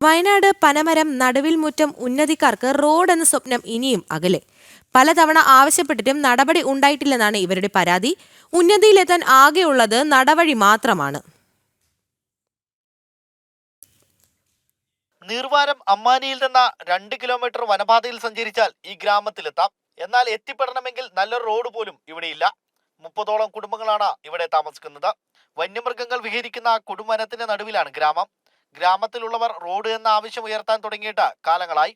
വയനാട് പനമരം നടുവിൽ മുറ്റം ഉന്നതിക്കാർക്ക് റോഡ് എന്ന സ്വപ്നം ഇനിയും അകലെ. പലതവണ ആവശ്യപ്പെട്ടിട്ടും നടപടി ഉണ്ടായിട്ടില്ലെന്നാണ് ഇവരുടെ പരാതി. ഉന്നതിയിലെത്താൻ ആകെയുള്ളത് നടവഴി മാത്രമാണ്. നീർവാരം അമ്മാനിയിൽ നിന്ന് രണ്ട് കിലോമീറ്റർ വനപാതയിൽ സഞ്ചരിച്ചാൽ ഈ ഗ്രാമത്തിലെത്താം. എന്നാൽ എത്തിപ്പെടണമെങ്കിൽ നല്ലൊരു റോഡ് പോലും ഇവിടെയില്ല. മുപ്പതോളം കുടുംബങ്ങളാണ് ഇവിടെ താമസിക്കുന്നത്. വന്യമൃഗങ്ങൾ വിഹരിക്കുന്ന കുടുംബനത്തിന്റെ നടുവിലാണ് ഗ്രാമം. ഗ്രാമത്തിലുള്ളവർ റോഡ് എന്ന ആവശ്യം ഉയർത്താൻ തുടങ്ങിയിട്ട് കാലങ്ങളായി.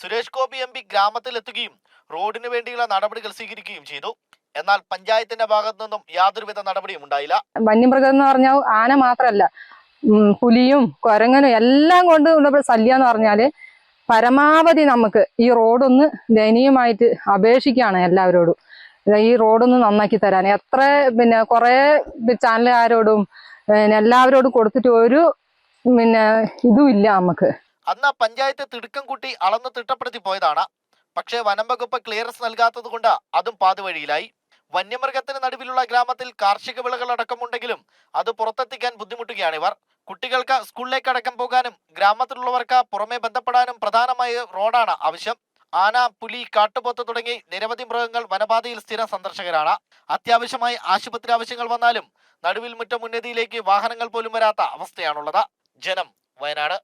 സുരേഷ് ഗോപി എം പി ഗ്രാമത്തിലെത്തുകയും റോഡിനു വേണ്ടിയുള്ള നടപടികൾ സ്വീകരിക്കുകയും ചെയ്തു. എന്നാൽ പഞ്ചായത്തിന്റെ ഭാഗത്തു നിന്നും യാതൊരുവിധ നടപടിയും ഉണ്ടായില്ല. വന്യമൃഗം എന്ന് പറഞ്ഞാൽ ആന മാത്രമല്ല പുലിയും കുരങ്ങനും എല്ലാം കൊണ്ട് ശല്യം എന്ന് പറഞ്ഞാൽ പരമാവധി നമുക്ക് ഈ റോഡൊന്ന് ദയനീയമായിട്ട് അപേക്ഷിക്കുകയാണ് എല്ലാവരോടും. ഈ റോഡൊന്ന് നന്നാക്കി തരാൻ. എത്ര പിന്നെ കുറേ ചാനലുകാരോടും എല്ലാവരോടും കൊടുത്തിട്ട് ഒരു പിന്നെ ഇതും ഇല്ല നമുക്ക്. അന്ന് പഞ്ചായത്ത് തിടുക്കം കൂട്ടി അളന്ന് തിട്ടപ്പെടുത്തി പോയതാണ്. പക്ഷേ വനം വകുപ്പ് ക്ലിയറൻസ് നൽകാത്തത് കൊണ്ട് അതും പാതുവഴിയിലായി. വന്യമൃഗത്തിന് നടുവിലുള്ള ഗ്രാമത്തിൽ കാർഷിക വിളകൾ അടക്കമുണ്ടെങ്കിലും അത് പുറത്തെത്തിക്കാൻ ബുദ്ധിമുട്ടുകയാണ് ഇവർ. കുട്ടികൾക്ക് സ്കൂളിലേക്ക് അടക്കം പോകാനും ഗ്രാമത്തിലുള്ളവർക്ക് പുറമെ ബന്ധപ്പെടാനും പ്രധാനമായ റോഡാണ് ആവശ്യം. ആന പുലി കാട്ടുപോത്ത് തുടങ്ങി നിരവധി മൃഗങ്ങൾ വനപാതയിൽ സ്ഥിര സന്ദർശകരാണ്. അത്യാവശ്യമായി ആശുപത്രി ആവശ്യങ്ങൾ വന്നാലും നടുവിൽ മുറ്റം ഉന്നതിയിലേക്ക് വാഹനങ്ങൾ പോലും വരാത്ത അവസ്ഥയാണുള്ളത്. ജനം വയനാട്